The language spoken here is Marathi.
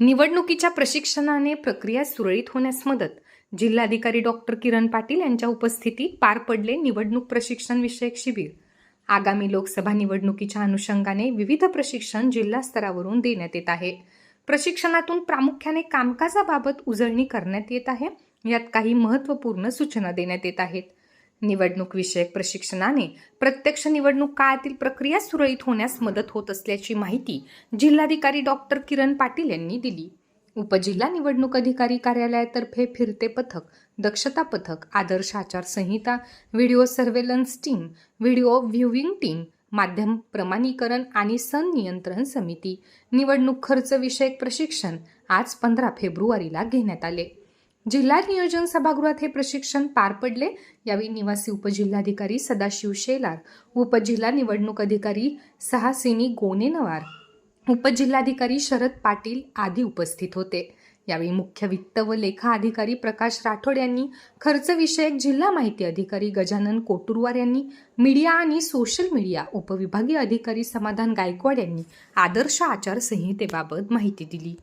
निवडणुकीच्या प्रशिक्षणाने प्रक्रिया सुरळीत होण्यास मदत. जिल्हाधिकारी डॉक्टर किरण पाटील यांच्या उपस्थितीत पार पडले निवडणूक प्रशिक्षण विषयक शिबिर. आगामी लोकसभा निवडणुकीच्या अनुषंगाने विविध प्रशिक्षण जिल्हा स्तरावरून देण्यात येत आहे. प्रशिक्षणातून प्रामुख्याने कामकाजाबाबत उजळणी करण्यात येत आहे. यात काही महत्त्वपूर्ण सूचना देण्यात येत आहेत. निवडणूक विषयक प्रशिक्षणाने प्रत्यक्ष निवडणूक काळातील प्रक्रिया सुरळीत होण्यास मदत होत असल्याची माहिती जिल्हाधिकारी डॉक्टर किरण पाटील यांनी दिली. उपजिल्हा निवडणूक अधिकारी कार्यालयातर्फे फिरते पथक दक्षता पथक आदर्श आचारसंहिता video surveillance team video viewing team माध्यम प्रमाणीकरण आणि संनियंत्रण समिती. निवडणूक खर्च विषयक प्रशिक्षण आज पंधरा फेब्रुवारीला घेण्यात आले. जिल्हा नियोजन सभागृहात हे प्रशिक्षण पार पडले. यावेळी निवासी उपजिल्हाधिकारी सदाशिव शेलार उपजिल्हा निवडणूक अधिकारी सहासिनी गोनेनवार उपजिल्हाधिकारी शरद पाटील आदी उपस्थित होते. यावेळी मुख्य वित्त व लेखा अधिकारी प्रकाश राठोड यांनी खर्चविषयक जिल्हा माहिती अधिकारी गजानन कोटुरवार यांनी मीडिया आणि सोशल मीडिया उपविभागीय अधिकारी समाधान गायकवाड यांनी आदर्श आचारसंहितेबाबत माहिती दिली.